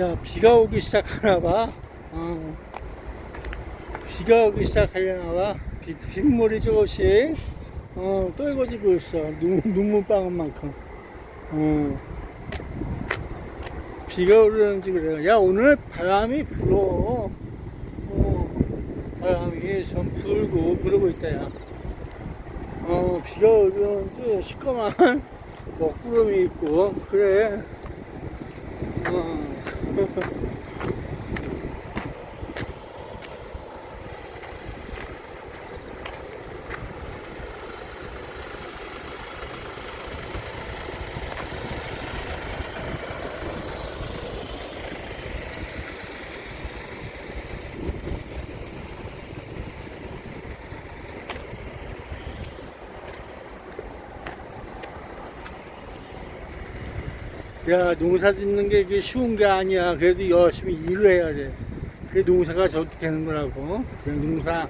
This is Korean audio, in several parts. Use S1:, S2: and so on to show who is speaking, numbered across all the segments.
S1: 야, 비가 오기 시작하나 봐. 어. 비가 오기 시작하려나 봐. 빗, 빗물이 조금씩, 어, 떨궈지고 있어. 눈, 눈물방울만큼. 어. 비가 오르는지 그래. 야, 오늘 바람이 불어. 어, 바람이 좀 불고, 그러고 있다, 야. 어, 비가 오르는지 시커먼 먹구름이 있고, 그래. 어. 嗯 哼 야, 농사 짓는 게 이게 쉬운 게 아니야. 그래도 열심히 일을 해야 돼. 그게 농사가 저렇게 되는 거라고. 그냥 농사,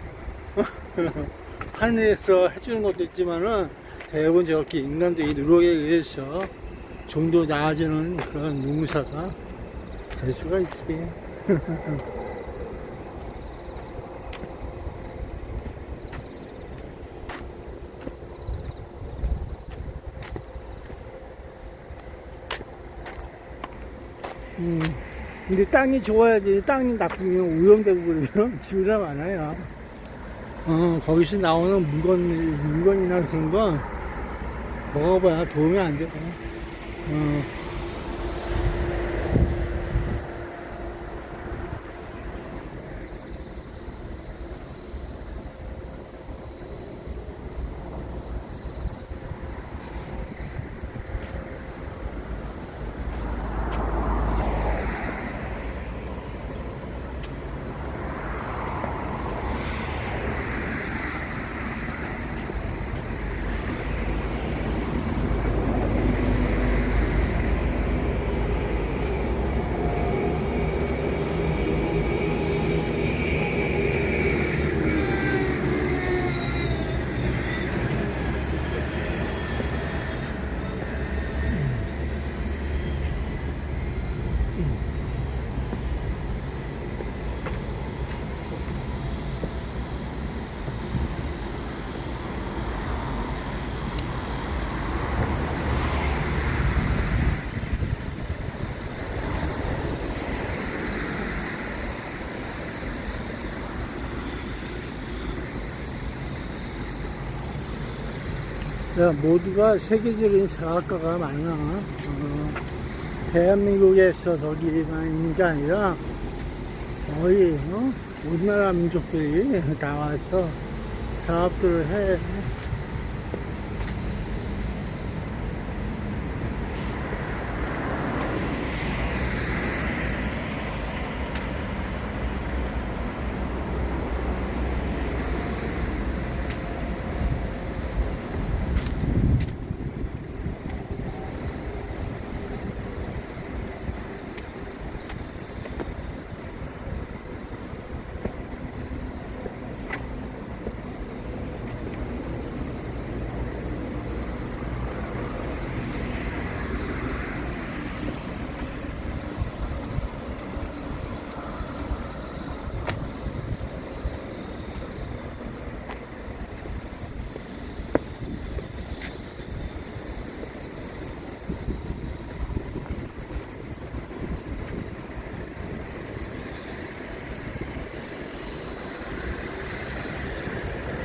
S1: 하늘에서 해주는 것도 있지만은, 대부분 저렇게 인간들이 노력에 의해서 좀 더 나아지는 그런 농사가 될 수가 있지. 음, 근데 땅이 좋아야지. 땅이 나쁘면 오염되고 그러면 지구가 많아요. 어, 거기서 나오는 물건, 물건이나 그런 건 먹어봐야 도움이 안 돼. 어. 모두가 세계적인 사학과가 많아. 어, 대한민국에서 저기만 있는 게 아니라 거의 어? 우리나라 민족들이 나와서 사업들을 해.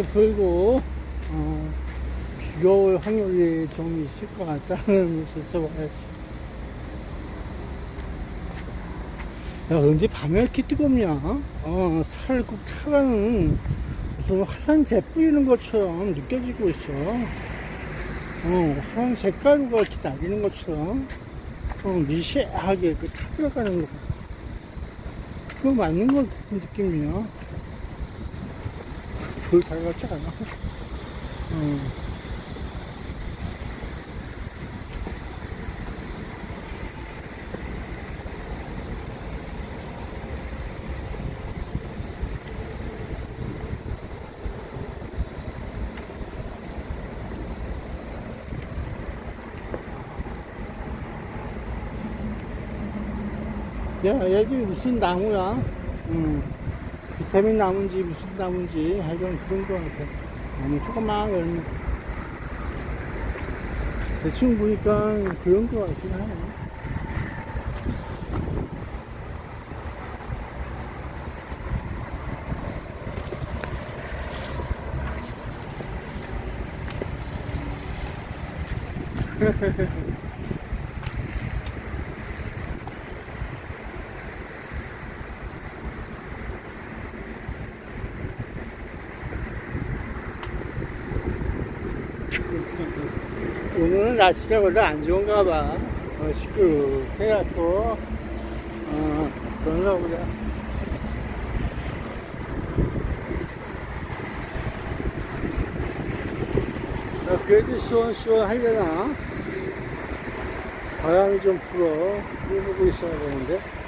S1: 많이 불고 어, 비가 올 확률이 좀 있을 것 같다는 것에서 봐야지. 야, 언제 밤에 이렇게 뜨겁냐? 어, 꼭 타가는 무슨 화산재 뿌리는 것처럼 느껴지고 있어. 어, 하얀 색가루가 이렇게 날리는 것처럼 어, 미세하게 그 타 들어가는 거. 그거 맞는 것 같은 느낌이야. 별 달같지 않아. 어. 야, 얘도 무슨 나무야? 음, 비타민 나무인지 무슨 나무인지 하여간 그런 거 같아. 나무 조그만 열매. 대충 보니까 그런 거 같긴 하네. 오늘은 날씨가 별로 안 좋은가 봐. 어, 시끄럽해갖고, 어, 그런가 보다. 어, 그래도 시원시원하려나? 바람이 좀 불어. 불고 있어야 되는데.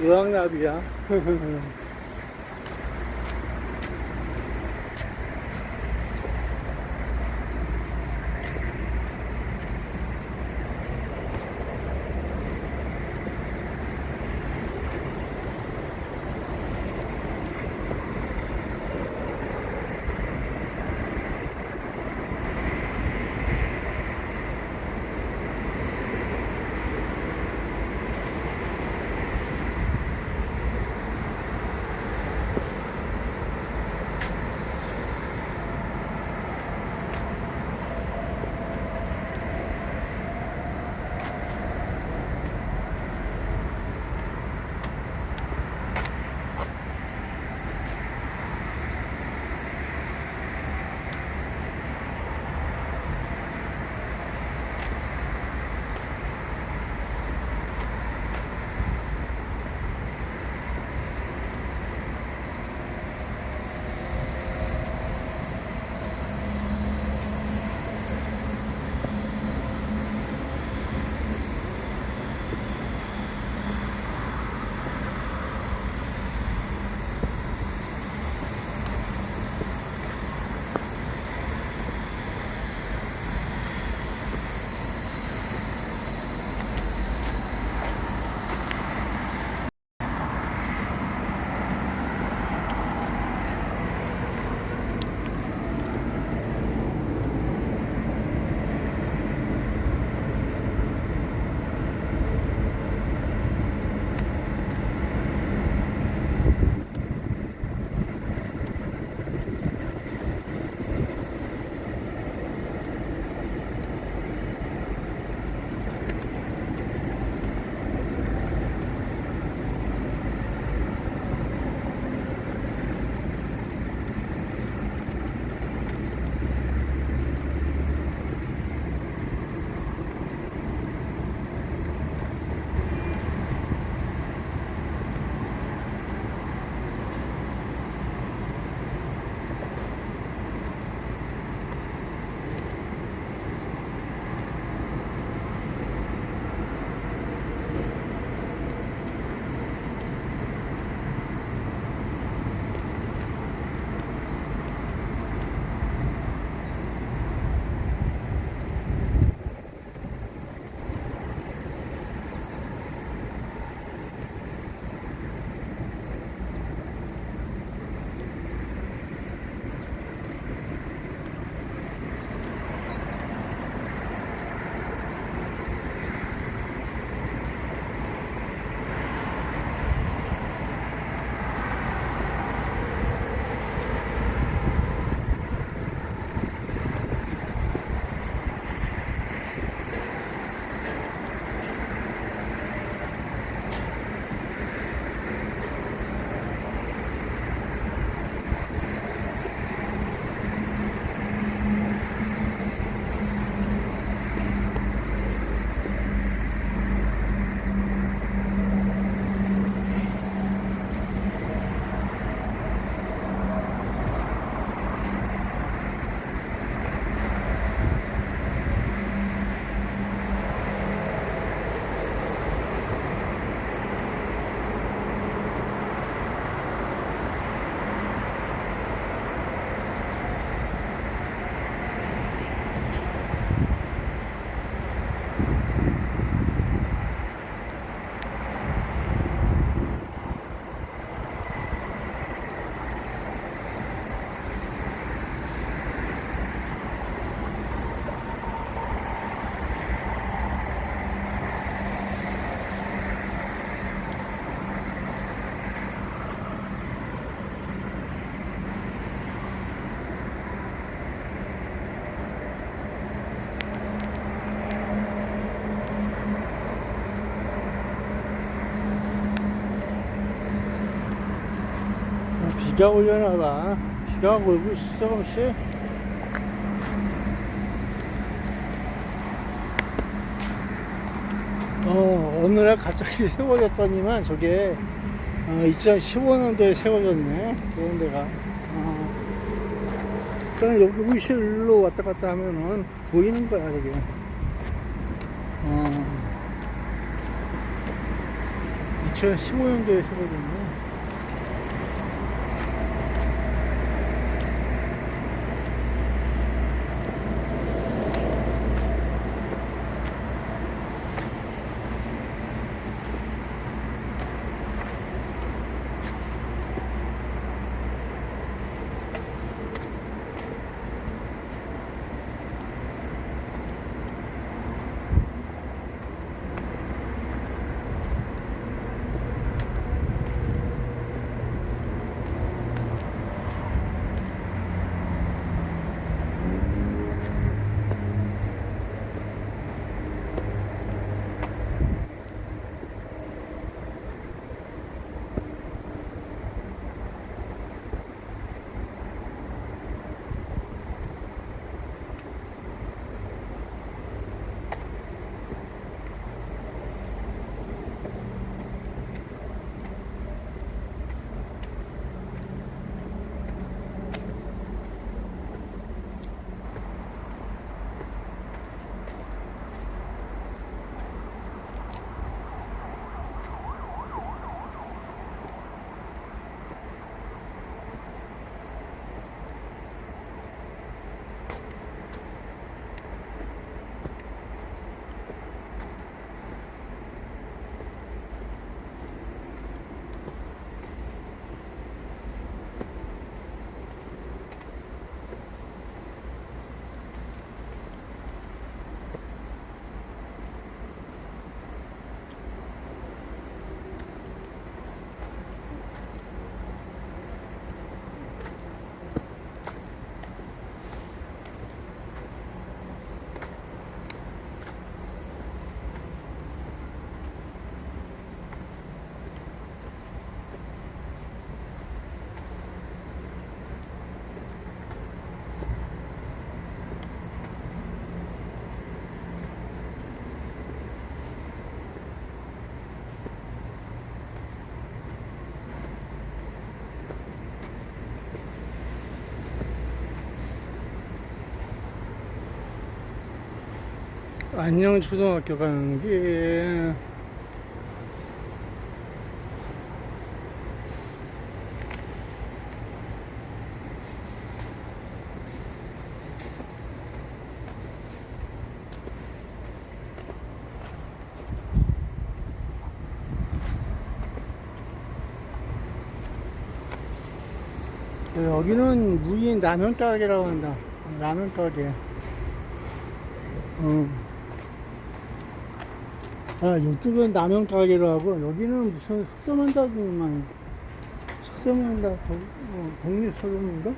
S1: 이건 노랑 비가 오려나 봐. 비가 오고 있어, 조금씩. 어, 어느 날 갑자기 세워졌더니만 저게 어, 2015년도에 세워졌네. 그런 데가. 어. 그럼 여기 우실로 왔다 갔다 하면은 보이는 거야, 저게. 어. 2015년도에 세워졌네. 안녕 초등학교 가는 길. 여기는 무인 라면 가게라고 한다. 라면 가게. 어. 아, 이쪽은 라면 가게로 하고, 여기는 무슨 석점한다더만, 석점한다, 어, 독립서점인가?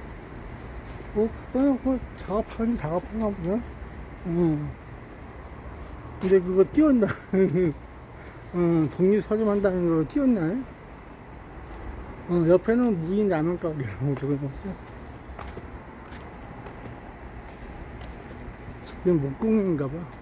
S1: 뭐, 그냥 그 작업하긴 작업하나 보네. 어. 근데 그거 띄웠나? 어, 독립서점 한다는 거 띄웠나? 어, 옆에는 무인 라면 가게라고 적어놨어. 지금 목공인가 봐.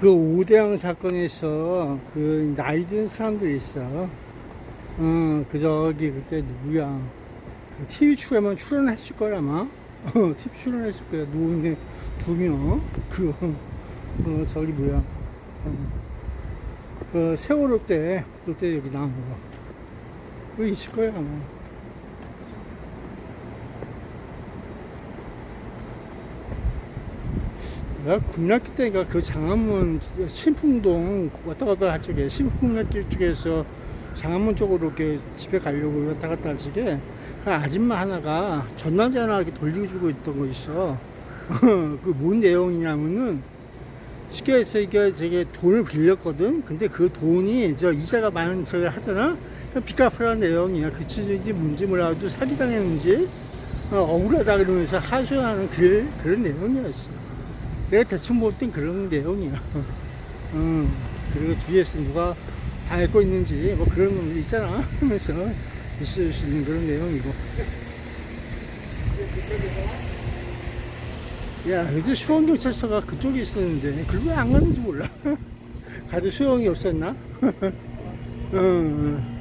S1: 그 오대양 사건에서 그 나이 든 사람들이 있어. 어, 그 저기 그때 누구야. 그 TV 출연하면 출연했을 거야 아마. 어, TV 출연했을 거야. 노인네 두 명. 그, 어, 저기 뭐야. 어, 그 세월호 때, 그때 여기 나온 거. 그거 있을 거야 아마. 내가 국락기 때가 그 장안문 신풍동 왔다 갔다 할 쪽에 신풍락길 쪽에서 장안문 쪽으로 이렇게 집에 가려고 왔다 갔다 하시게 그 아줌마 하나가 전화전화 이렇게 돌려주고 있던 거 있어. 그 뭔 내용이냐면은 쉽게 해서 이게 저게 돈을 빌렸거든. 근데 그 돈이 저 이자가 많은 저기 하잖아. 빚 갚으라는 내용이야. 그치지 뭔지 몰라도 사기당했는지 어, 억울하다 그러면서 하소연하는 그, 그런 내용이었어. 내가 대충 볼 땐 그런 내용이야. 음, 그리고 뒤에서 누가 밟고 있는지 뭐 그런 놈 있잖아 하면서 있을 수 있는 그런 내용이고. 야, 요새 수원경찰서가 그쪽에 있었는데 그걸 왜 안 가는지 몰라. 가도 소용이 없었나? 응, 응.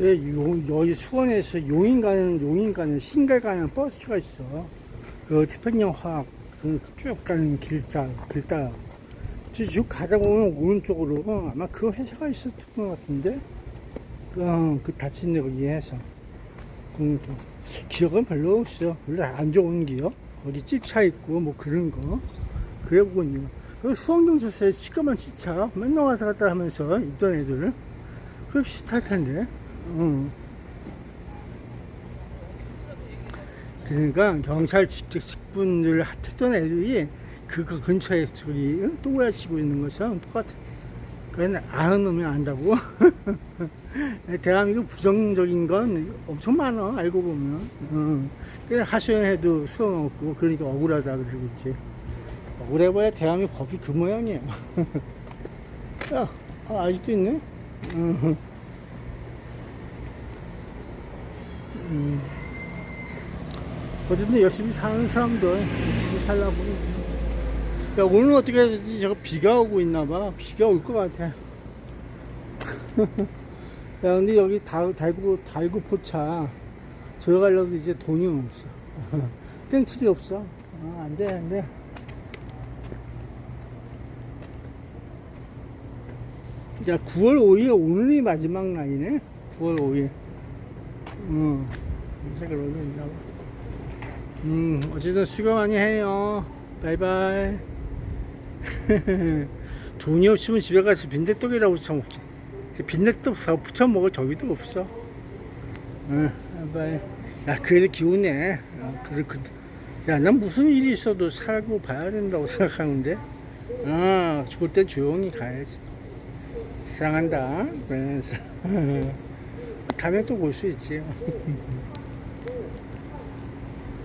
S1: 여기 수원에서 용인 가는, 용인 가는, 신갈 가는 버스가 있어. 그 태평양 화학, 그쭉 가는 길자, 길다. 쭉 가다 보면 오른쪽으로, 어, 아마 그 회사가 있었던 것 같은데? 그, 어, 그 다친 데 거기 해서. 그, 또 기억은 별로 없어. 별로 안 좋은 기억? 거기 찝차 있고, 뭐 그런 거. 그래 보군요. 그 수원경찰서에 시꺼먼 시차 맨날 왔다 갔다 하면서 있던 애들. 그 비슷할 텐데. 응. 그러니까 경찰 직접 직분을 했던 애들이 그거 근처에 저기 응? 또야 치고 있는 것이랑 똑같아. 그건 아는 놈이 안다고. 대한민국 부정적인 건 엄청 많아 알고 보면. 응. 그래 하소연해도 소용없고 그러니까 억울하다 그러고 있지. 억울해봐야 대한민국 법이 그 모양이야. 야, 아, 아직도 있네. 응. 음. 어쨌든 열심히 사는 사람들 열심히 살라고 야 오늘 어떻게 해야 되지? 저거 비가 오고 있나봐. 비가 올 것 같아. 야 근데 여기 달, 달구 달구 포차. 가려도 이제 돈이 없어. 땡칠이 없어. 아, 안돼 안돼. 야 9월 5일 오늘이 마지막 날이네? 9월 5일 응. 색을 봐. 음, 어쨌든 수고 많이 해요. 바이바이. 돈이 없으면 집에 가서 빈대떡이라고 부쳐 먹지. 빈대떡 부쳐 먹을 저기도 없어. 응, 바이바이. 야, 그래도 기운내. 어, 그래, 그, 야, 난 무슨 일이 있어도 살고 봐야 된다고 생각하는데. 아, 죽을 땐 조용히 가야지. 사랑한다. 그래서. 다음에 또볼 수 있지.